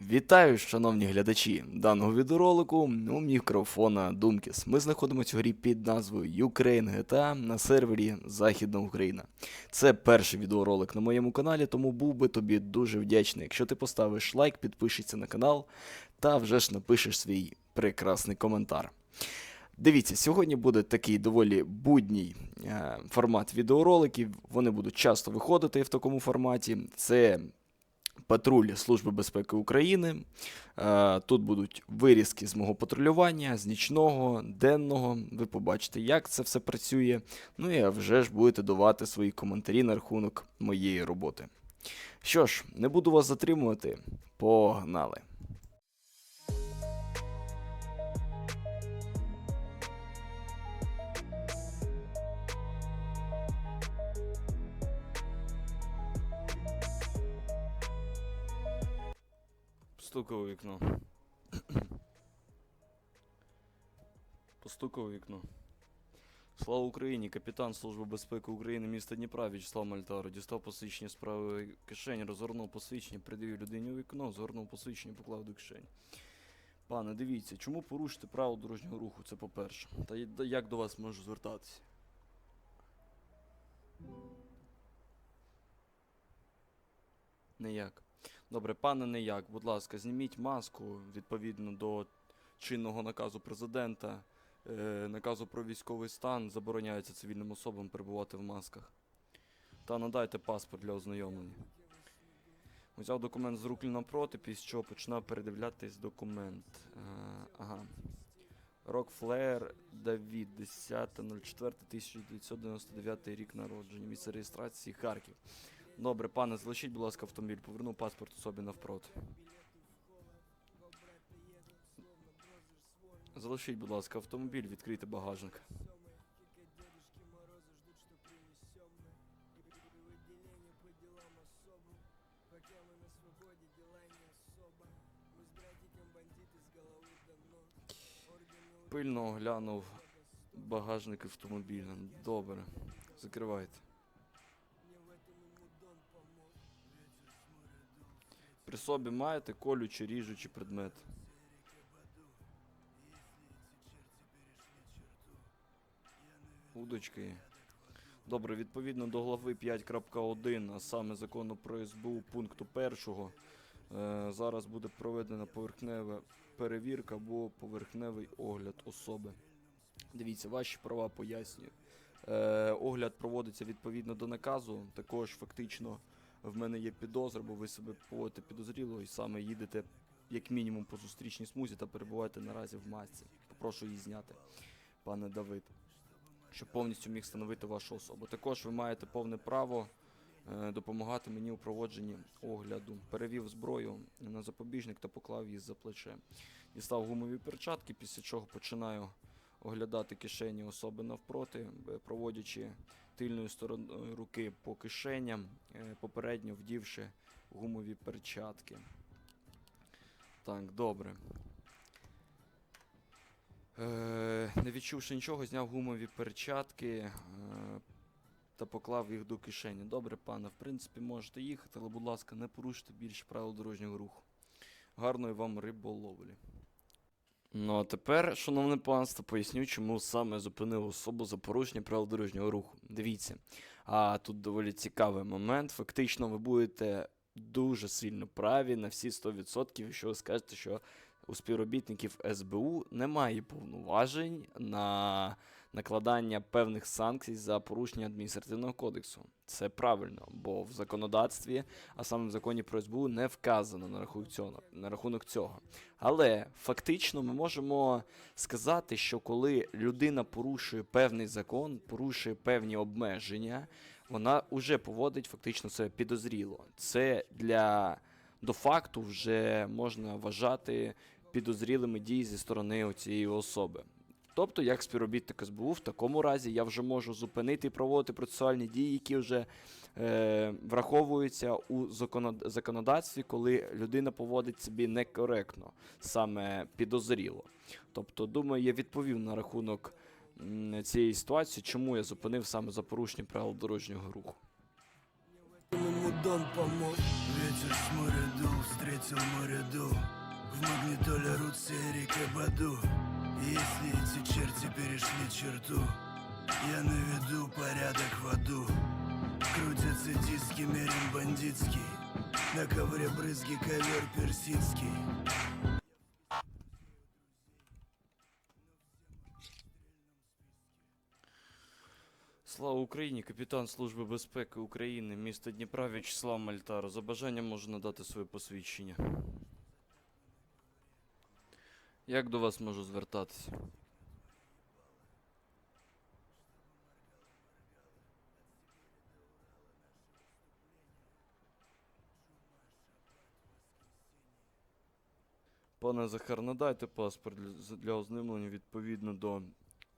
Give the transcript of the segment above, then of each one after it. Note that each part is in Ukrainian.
Вітаю, шановні глядачі даного відеоролику. У мікрофона Думкіс. Ми знаходимося в грі під назвою Ukraine GTA на сервері Західна Україна. Це перший відеоролик на моєму каналі, тому був би тобі дуже вдячний, якщо ти поставиш лайк, підпишешся на канал та вже ж напишеш свій прекрасний коментар. Дивіться, сьогодні буде такий доволі будній е, формат відеороликів. Вони будуть часто виходити в такому форматі. Це патруль Служби безпеки України. Е, Тут будуть вирізки з мого патрулювання, з нічного, денного. Ви побачите, як це все працює. Ну і вже ж будете давати свої коментарі на рахунок моєї роботи. Що ж, не буду вас затримувати. Погнали! Постукав у вікно. Постукав у вікно. Слава Україні! Капітан Служби безпеки України міста Дніпра В'ячеслав Мальтаро дістав посвідчення з правої кишені, розгорнув посвідчення, придивив людині у вікно, згорнув посвідчення, поклав до кишені. Пане, дивіться, чому порушити правила дорожнього руху? Це по-перше. Та як до вас можу звертатися? Ніяк. Добре, пане Неяк, будь ласка, зніміть маску відповідно до чинного наказу президента. Е, наказу про військовий стан забороняється цивільним особам перебувати в масках. Та надайте паспорт для ознайомлення. Взяв документ з рук навпроти, після чого починав передивлятись документ. Е, ага. Рокфлеєр Давід, 10.04.1999 рік народження. Місце реєстрації Харків. Добре, пане, залишіть, будь ласка, автомобіль. Поверну паспорт особі навпроти. Залишіть, будь ласка, автомобіль, відкрийте багажник. Пильно оглянув багажник автомобіля. Добре. Закривайте. При собі маєте колючі, ріжучі предмети. Удочки. Добре, відповідно до глави 5.1, а саме закону про СБУ пункту 1, е, зараз буде проведена поверхнева перевірка або поверхневий огляд особи. Дивіться, ваші права пояснюю. Е, огляд проводиться відповідно до наказу. Також фактично в мене є підозра, бо ви себе поводите підозріло і саме їдете як мінімум по зустрічній смузі та перебуваєте наразі в масці. Попрошу її зняти, пане Давид, щоб повністю міг встановити вашу особу. Також ви маєте повне право е, допомагати мені у проводженні огляду. Перевів зброю на запобіжник та поклав її за плече. Дістав гумові перчатки, після чого починаю оглядати кишені особи навпроти, проводячи тильною стороною руки по кишеням, е, попередньо вдівши гумові перчатки. Так, добре. Е, не відчувши нічого, зняв гумові перчатки е, та поклав їх до кишені. Добре, пане, в принципі, можете їхати, але, будь ласка, не порушуйте більше правил дорожнього руху. Гарної вам риболовлі. Ну а тепер, шановне панство, поясню, чому саме зупинив особу за порушення правил дорожнього руху. Дивіться, а тут доволі цікавий момент. Фактично, ви будете дуже сильно праві на всі 100%, якщо ви скажете, що у співробітників СБУ немає повноважень на накладання певних санкцій за порушення адміністративного кодексу. Це правильно, бо в законодавстві, а саме в законі про СБУ, не вказано на рахунок цього. На рахунок цього. Але фактично ми можемо сказати, що коли людина порушує певний закон, порушує певні обмеження, вона вже поводить фактично себе підозріло. Це для до факту вже можна вважати підозрілими дії зі сторони цієї особи. Тобто, як співробітник СБУ, в такому разі я вже можу зупинити і проводити процесуальні дії, які вже е, враховуються у законодавстві, коли людина поводить собі некоректно, саме підозріло. Тобто, думаю, я відповів на рахунок цієї ситуації, чому я зупинив саме за порушення правил дорожнього руху. Дон помог Ветер с моря дул, встретил море дул В магнитоле рут Серик и Баду И Если эти черти перешли черту Я наведу порядок в аду Крутятся диски, мерен бандитский На ковре брызги, ковер персидский Слава Україні, капітан Служби безпеки України, місто Дніпра В'ячеслав Мальтар. За бажанням можу надати своє посвідчення. Як до вас можу звертатися? Пане Захар, надайте паспорт для, ознайомлення відповідно до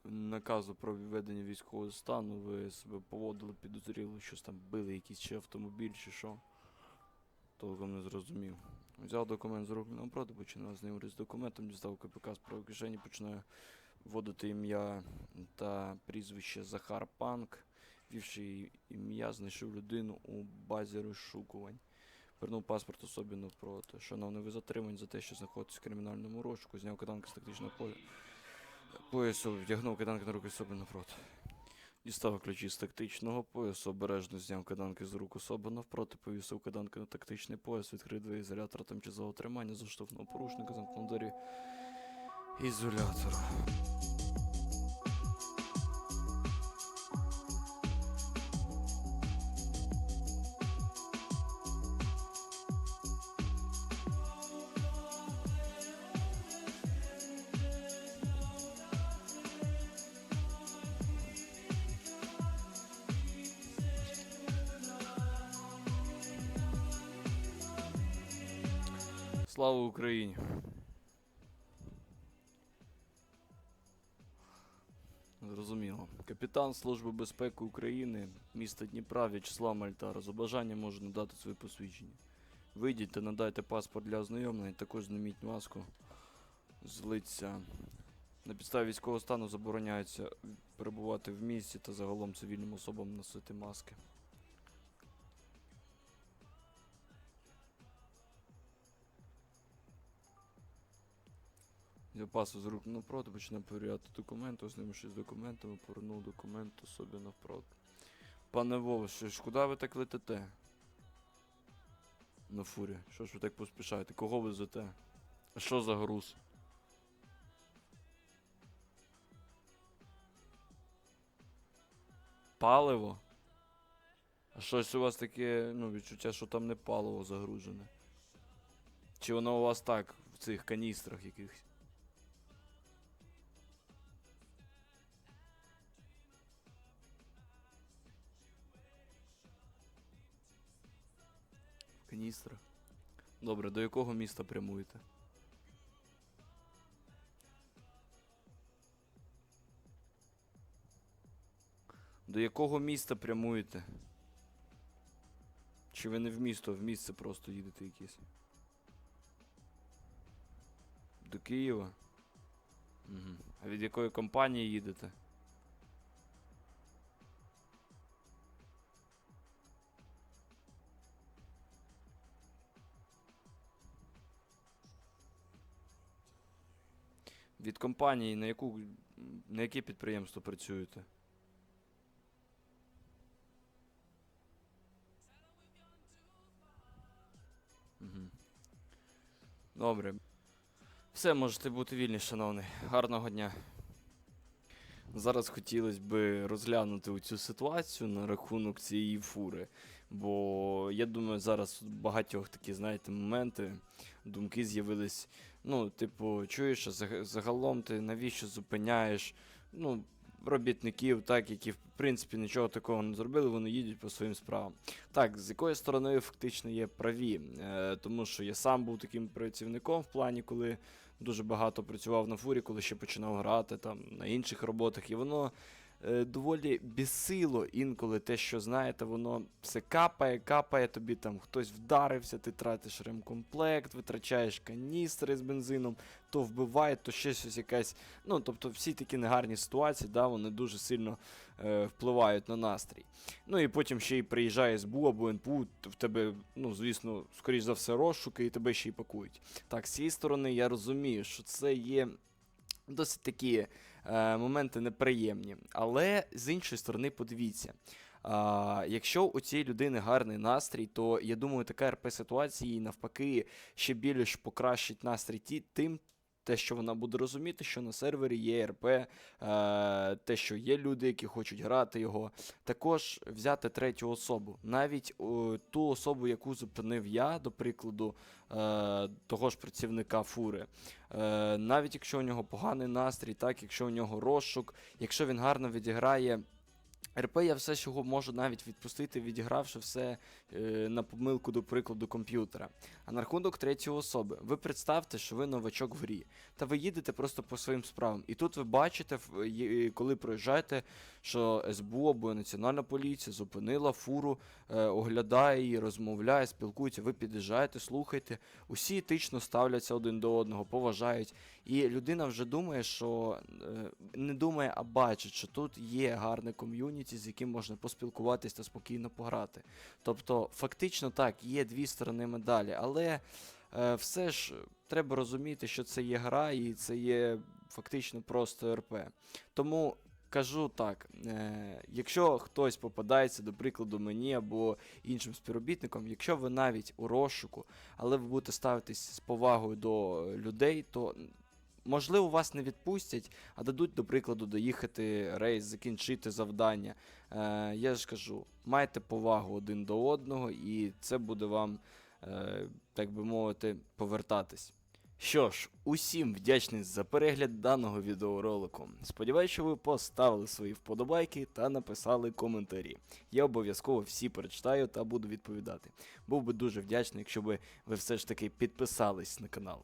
наказу про введення військового стану. Ви себе поводили підозріло, щось там били якийсь чи автомобіль, чи що. Толком не зрозумів. Взяв документ з рук навпроти, починав знайомитися з документом, дістав КПК з правої кишені, починаю вводити ім'я та прізвище Захар Панк. Ввівши її ім'я, знайшов людину у базі розшукувань. Вернув паспорт особі навпроти. Шановний, ви затримані за те, що знаходитесь в кримінальному розшуку, зняв катанки з тактичного. Поясу вдягнув кайданки на руки особи навпроти. Дістав ключі з тактичного поясу, обережно зняв каданки з рук особи навпроти, повісив каданки на тактичний пояс, відкрив двері ізолятора тимчасового тримання, заштовхнув порушника, замкнув двері ізолятора. Слава Україні! Зрозуміло. Капітан Служби безпеки України, міста Дніпра В'ячеслав Мальтар. За бажанням можу надати своє посвідчення. Вийдіть та надайте паспорт для ознайомлення, також зніміть маску з лиця. На підставі військового стану забороняється перебувати в місті та загалом цивільним особам носити маски. Взяв пасу з рук навпроти, починав перевіряти документи, ознайомившись з документами, повернув документ особі навпроти. Пане Вове, що ж, куди ви так летите? На фурі. Що ж ви так поспішаєте? Кого везете? А що за груз? Паливо? А щось у вас таке, ну, відчуття, що там не паливо загружене. Чи воно у вас так, в цих каністрах якихось? В. Добре, до якого міста прямуєте? До якого міста прямуєте? Чи ви не в місто, в місце просто їдете якесь? До Києва? Угу. А від якої компанії їдете? Від компанії на яку на яке підприємство працюєте? Добре. Все, можете бути вільні, шановний. Гарного дня. Зараз хотілося б розглянути цю ситуацію на рахунок цієї фури. Бо я думаю, зараз багатьох такі, знаєте, моменти, думки з'явились. Ну, типу, чуєш, а загалом ти навіщо зупиняєш ну, робітників, так, які в принципі нічого такого не зробили, вони їдуть по своїм справам. Так, з якої сторони фактично є праві, е, тому що я сам був таким працівником в плані, коли дуже багато працював на фурі, коли ще починав грати там на інших роботах, і воно доволі безсило інколи те, що знаєте, воно все капає, капає, тобі там хтось вдарився, ти тратиш ремкомплект, витрачаєш каністри з бензином, то вбиває, то ще щось якась. Ну, тобто всі такі негарні ситуації, да, вони дуже сильно е, впливають на настрій. Ну і потім ще й приїжджає СБУ або НПУ, в тебе, ну, звісно, скоріш за все, розшуки, і тебе ще й пакують. Так, з цієї сторони я розумію, що це є досить такі е, моменти неприємні. Але з іншої сторони, подивіться. А, якщо у цієї людини гарний настрій, то я думаю, така РП ситуація навпаки ще більш покращить настрій ті, тим, те, що вона буде розуміти, що на сервері є РП, е, те, що є люди, які хочуть грати його. Також взяти третю особу. Навіть ту особу, яку зупинив я, до прикладу, е, того ж працівника фури. Е, навіть якщо у нього поганий настрій, так, якщо у нього розшук, якщо він гарно відіграє. РП я все, чого можу навіть відпустити, відігравши все е, на помилку, до прикладу, комп'ютера. А на рахунок третьої особи, ви представте, що ви новачок в грі, та ви їдете просто по своїм справам. І тут ви бачите, коли проїжджаєте, що СБУ або Національна поліція зупинила фуру, е, оглядає її, розмовляє, спілкується, ви під'їжджаєте, слухаєте. Усі етично ставляться один до одного, поважають. І людина вже думає, що е, не думає, а бачить, що тут є гарне ком'юніті, з яким можна поспілкуватись та спокійно пограти. Тобто, фактично так, є дві сторони медалі, але е, все ж треба розуміти, що це є гра і це є фактично просто РП. Тому. Кажу так, е, якщо хтось попадається, до прикладу, мені або іншим співробітникам, якщо ви навіть у розшуку, але ви будете ставитись з повагою до людей, то можливо вас не відпустять, а дадуть, до прикладу, доїхати рейс, закінчити завдання. Е, я ж кажу, майте повагу один до одного, і це буде вам, е, так би мовити, повертатись. Що ж, усім вдячний за перегляд даного відеоролику. Сподіваюсь, що ви поставили свої вподобайки та написали коментарі. Я обов'язково всі прочитаю та буду відповідати. Був би дуже вдячний, якщо би ви все ж таки підписались на канал.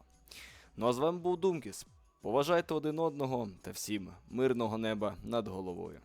Ну а з вами був Думкіс. Поважайте один одного та всім мирного неба над головою.